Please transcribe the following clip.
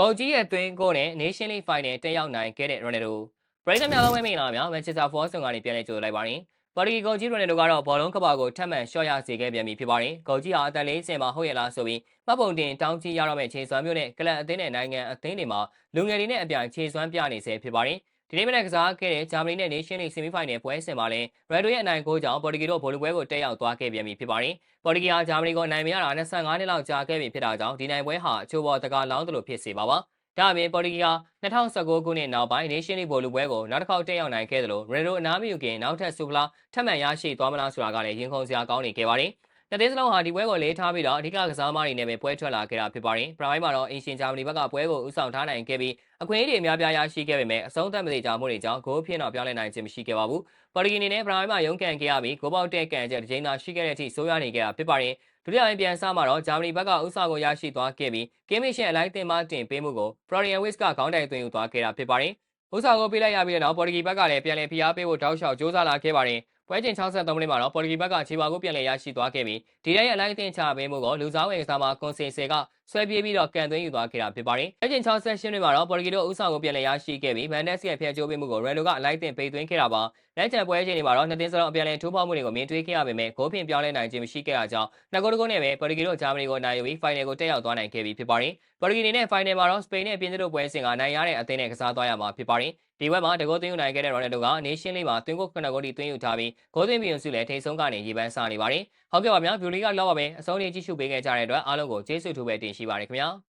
ဂိုကြီးရဲ့သွင်းကိုနဲ့ Nation League Final တက်ရောက်နိုင်ခဲ့တဲ့ Ronaldo ပရိသတ်များလုံးပဲမိလာများ Manchester Force ကနေပြန်လည်ကြိုလိုက်ပါတယ်။ပါရီဂိုကြီး Ronaldo ကတော့ဘောလုံးကဘာကိုထပ်မံရှော့ရစေခဲ့ပြန်ပြီဖြစ်ပါတယ်။ဂိုကြီးဟာအသက်လေးစင်မှာဟုတ်ရလားဆိုပြီးမှတ်ပုံတင်တောင်းကြီးရတော့မဲ့ခြေစွမ်းမျိုးနဲ့ကလပ်အသင်းနဲ့နိုင်ငံအသင်းတွေမှာလူငယ်တွေနဲ့အပြိုင်ခြေစွမ်းပြနေစေဖြစ်ပါတယ်။ ဒီနေ့မနေ့ကစားခဲ့တဲ့ဂျာမနီနဲ့ Nation League Semi Final ပွဲစဉ်မှာလည်း Ronaldo ရဲ့အနိုင်ဂိုးကြောင့်ပေါ်တူဂီတို့ဘောလုံးပွဲကိုတက်ရောက်သွားခဲ့ပြန်ပြီဖြစ်ပါတယ်။ပေါ်တူဂီဟာဂျာမနီကိုအနိုင်မရတာ25နှစ်လောက်ကြာခဲ့ပြီဖြစ်တာကြောင့်ဒီနိုင်ပွဲဟာအချို့ဘောတကာလောင်းသလိုဖြစ်စေပါပါ။ဒါအပြင်ပေါ်တူဂီဟာ2019ခုနှစ်နောက်ပိုင်း Nation League ဘောလုံးပွဲကိုနောက်တစ်ခေါက်တက်ရောက်နိုင်ခဲ့တယ်လို့ Ronaldo အနားမယူခင်နောက်ထပ်ဆူပလာထပ်မံရရှိသွားမလားဆိုတာကလည်းရင်ခုန်စရာကောင်းနေခဲ့ပါတယ်။ နှစ်သင်းစလုံးဟာဒီပွဲကိုလေးထားပြီးတော့အဓိကကစားမတွေနဲ့ပဲပွဲထွက်လာခဲ့တာဖြစ်ပါတယ်။ပရိုင်းမှာတော့အင်ရှင်ဂျာမနီဘက်ကပွဲကိုဥဆောင်ထားနိုင်ခဲ့ပြီးအခွင့်အရေးတွေအများပြားရရှိခဲ့ပေမဲ့အဆုံးသတ်မသေးကြမှုတွေကြောင့်ဂိုးဖြစ်တော့ပြောင်းလဲနိုင်ခြင်းမရှိခဲ့ပါဘူး။ပေါ်တူဂီအနေနဲ့ပရိုင်းမှာရုန်းကန်ခဲ့ရပြီးဂိုးပေါက်တဲ့ကန်ချက်တစ်ချိန်သာရှိခဲ့တဲ့အထိဆိုးရွားနေခဲ့တာဖြစ်ပါတယ်။ဒုတိယပိုင်းပြန်စမှာတော့ဂျာမနီဘက်ကဥဆောင်ကိုရရှိသွားခဲ့ပြီးကင်းမစ်ရှင်အလိုက်တင်မတင်ပေးမှုကို Florian Wirtz ကခေါင်းတိုင်သွင်းယူသွားခဲ့တာဖြစ်ပါတယ်။ဥဆောင်ကိုပေးလိုက်ရပြီးတဲ့နောက်ပေါ်တူဂီဘက်ကလည်းပြန်လည်ဖိအားပေးဖို့တောက်လျှောက်စ조사လာခဲ့ပါတယ်။ ပွဲချိန်63မိနစ်မှာတော့ပေါ်တူဂီဘက်ကခြေပါကိုပြန်လည်ရရှိသွားခဲ့ပြီးဒီရက်ရဲ့အလိုက်တင်ချပေးမှုကိုလူစားဝင်ကစားမကွန်စင်ဆယ်က ဆွဲပြေးပြီးတော့ကန်သွင်းယူသွားခဲ့တာဖြစ်ပါတယ်။ပွဲချိန်68မိနစ်မှာတော့ပေါ်တူဂီတို့ဥဆောင်ကိုပြန်လည်ရရှိခဲ့ပြီးမန်ဒက်စ်ရဲ့ဖျက်ချိုးပေးမှုကိုရန်ဒိုကအလိုက်တင်ပေးသွင်းခဲ့တာပါ။လက်ချန်ပွဲချိန်တွေမှာတော့နှစ်သင်းစလုံးအပြန်လည်ထိုးဖောက်မှုတွေကိုမြင်တွေ့ခဲ့ရပေမဲ့ဂိုးဖြင့်ပြောင်းလဲနိုင်ခြင်းမရှိခဲ့တာကြောင့်နှစ်ဂိုးတဂိုးနဲ့ပဲပေါ်တူဂီတို့ဂျာမနီကိုနိုင်ယူပြီးဖိုင်နယ်ကိုတက်ရောက်သွားနိုင်ခဲ့ပြီဖြစ်ပါတယ်။ပေါ်တူဂီအနေနဲ့ဖိုင်နယ်မှာတော့စပိန်နဲ့ပြင်သစ်တို့ပွဲစဉ်ကနိုင်ရတဲ့အသင်းနဲ့ကစားသွားရမှာဖြစ်ပါတယ်။ဒီဘက်မှာတကောသွင်းယူနိုင်ခဲ့တဲ့ရော်နယ်ဒိုက Nation League မှာသွင်းကို9ဂိုးထိသွင်းယူထားပြီးဂိုးသွင်းပြီးရင်စုလည်းထိတ်ဆုံးကနေရေပန်းစားနေပါတယ်။ဟုတ်ကဲ့ပါဗျာဗျူလီကလောက်ပါပဲအဆုံးလေးကြည့်ရှုပေးခဲ့ကြတဲ့အတွက်အားလုံးကိုကျေးဇူးထူးပဲတင်ရှိပါတယ်ခင်ဗျာ။